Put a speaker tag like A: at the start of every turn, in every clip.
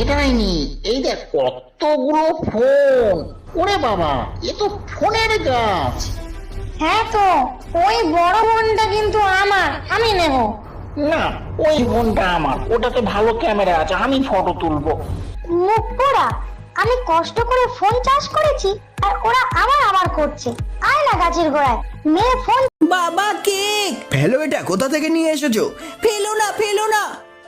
A: এটাই নি এই দেখ কতগুলো ফোন ওরে বাবা এ তো ফোনের গাছ।
B: হ্যাঁ তো ওই বড় ফোনটা কিন্তু আমার আমি নেব।
A: না ওই ফোনটা আমার ওটাতে ভালো ক্যামেরা আছে আমি ফটো তুলবো।
B: মুখ পোড়া আমি কষ্ট করে ফোন চাষ করেছি আর ওরা আবার আবার করছে। আয় না গাছের গোড়ায় মেয়ে ফোন
C: বাবা কেক।
D: ফেলো এটা কোথা থেকে নিয়ে এসেছ?
C: ফেলো না ফেলো না।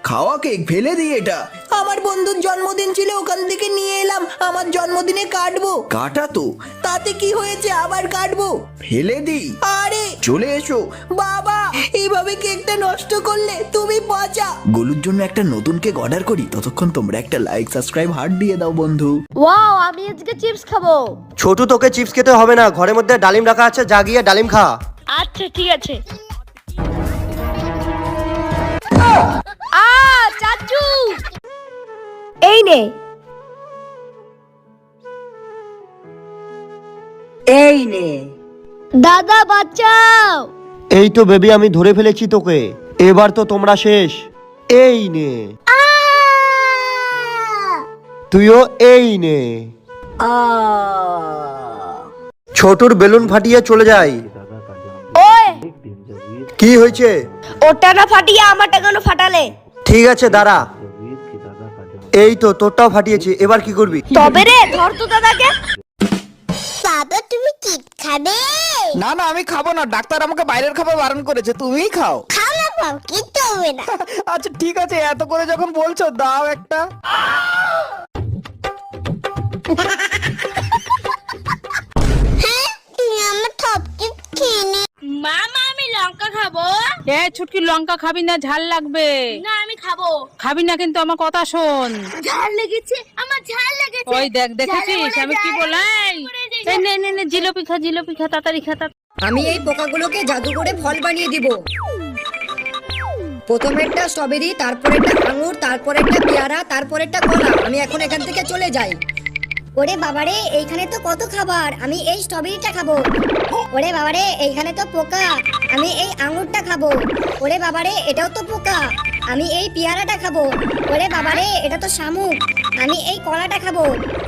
D: খাওয়া কেক ফেলে দিই এটা।
C: আমার বন্ধুর জন্মদিন ছিল ওখান থেকে নিয়ে এলাম। আমার জন্মদিনে কাটবো।
D: কাটা তো।
C: তাতে কি হয়েছে? আবার কাটবো?
D: ফেলে দিই।
C: আরে!
D: চলে এসো।
C: বাবা এইভাবে কেকটা নষ্ট করলে তুমি পচা।
D: গোলুর জন্য একটা নতুন কেক অর্ডার করি। ততক্ষণ তোমরা একটা লাইক সাবস্ক্রাইব হার্ট দিয়ে দাও বন্ধু।
E: ওয়াও আমি আজকে চিপস খাব।
F: ছোটু তোকে চিপস খেতে হবে না। ঘরের মধ্যে ডালিম রাখা আছে যা গিয়ে ডালিম খা।
E: আচ্ছা ঠিক আছে। এই নে
C: এই নে।
E: দাদা বাঁচাও।
F: এই তো বেবি আমি ধরে ফেলেছি তোকে। এবার তো তোমরা শেষ। এই নে। তুইও এই নে। ছোটুর বেলুন ফাটিয়ে চলে যাই।
E: ওই।
F: কি হয়েছে?
E: ওটা না ফাটিয়ে আমারটা কেন ফাটালে?
F: ঠিক আছে দাঁড়া। এই তো তোরটাও ফাটিয়েছি। এবার কি করবি?
E: তবে রে ধর তো দাদাকে।
B: বাবা তুমি কি খাবে?
D: না না আমি খাব না। ডাক্তার আমাকে বাইরের খাবার বারণ করেছে তুমিই খাও।
B: খাও না বাবা কিচ্ছু হবে না।
D: আচ্ছা ঠিক আছে এত করে যখন বলছো দাও একটা।
G: এ ছুটকি লঙ্কা খাবি না? ঝাল লাগবে।
E: না আমি খাব।
G: খাবি না কিন্তু আমার কথা শোন।
E: ঝাল লেগেছে? আমার ঝাল লেগেছে।
G: ওই দেখ দেখেছিস? আমি কি। বলাই এই নে নে নে জিলিপি খা জিলিপি খা তাড়াতাড়ি খা।
C: আমি এই পোকাগুলোকে জাদু করে ফল বানিয়ে দিব। প্রথমেরটা স্ট্রবেরি তারপরেরটা আঙুর তারপরেরটা পেয়ারা তারপরেরটা কলা। আমি এখন এখান থেকে চলে যাই।
B: ওরে বাবারে এইখানে তো কত খাবার। আমি এই স্ট্রবেরিটা খাব। ওরে বাবারে এইখানে তো পোকা। আমি এই আঙুরটা খাব। ওরে বাবারে এটাও তো পোকা। আমি এই পেয়ারাটা খাব। ওরে বাবারে এটা তো শামুক। আমি এই কলাটা খাব।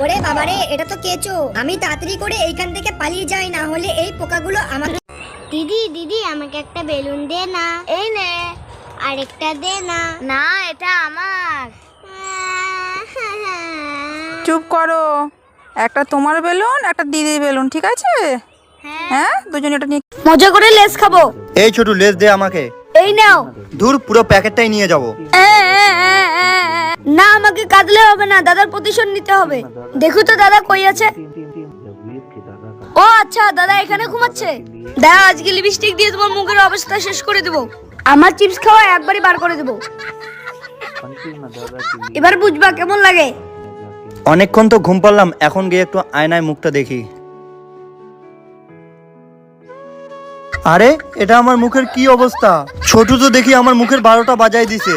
B: ওরে বাবারে এটা তো কেঁচো। আমি তাড়াতাড়ি করে এইখান থেকে পালিয়ে যাই না হলে এই পোকাগুলো আমাকে দিদি দিদি আমাকে একটা বেলুন দে না। এই নে। আরেকটা দে না। না এটা আমার।
H: চুপ করো। একটা তোমার বেলুন একটা দিদির বেলুন ঠিক আছে? হ্যাঁ। দুজন এটা নিয়ে
E: মজা করে লেস খাব।
F: এই ছোটু লেস দে আমাকে।
E: এই নাও।
F: দূর পুরো প্যাকেটটাই নিয়ে যাব।
E: না আমাকে কাঁদলে হবে না দাদার প্রতিশোধ নিতে হবে। দেখো তো দাদা কই আছে। ও আচ্ছা দাদা এখানে ঘুমাচ্ছে। দাদা আজকে লিপস্টিক দিয়ে তোমার মুখের অবস্থা শেষ করে দেবো। আমার চিপস খাওয়া একবারই বার করে দেবো। এবার বুঝবা কেমন লাগে।
F: অনেকক্ষণ তো ঘুম পারলাম এখন গিয়ে একটু আয়নায় মুখটা দেখি। আরে, এটা আমার মুখের কি অবস্থা? ছোট তো দেখি আমার মুখের বারোটা বাজাই দিছে।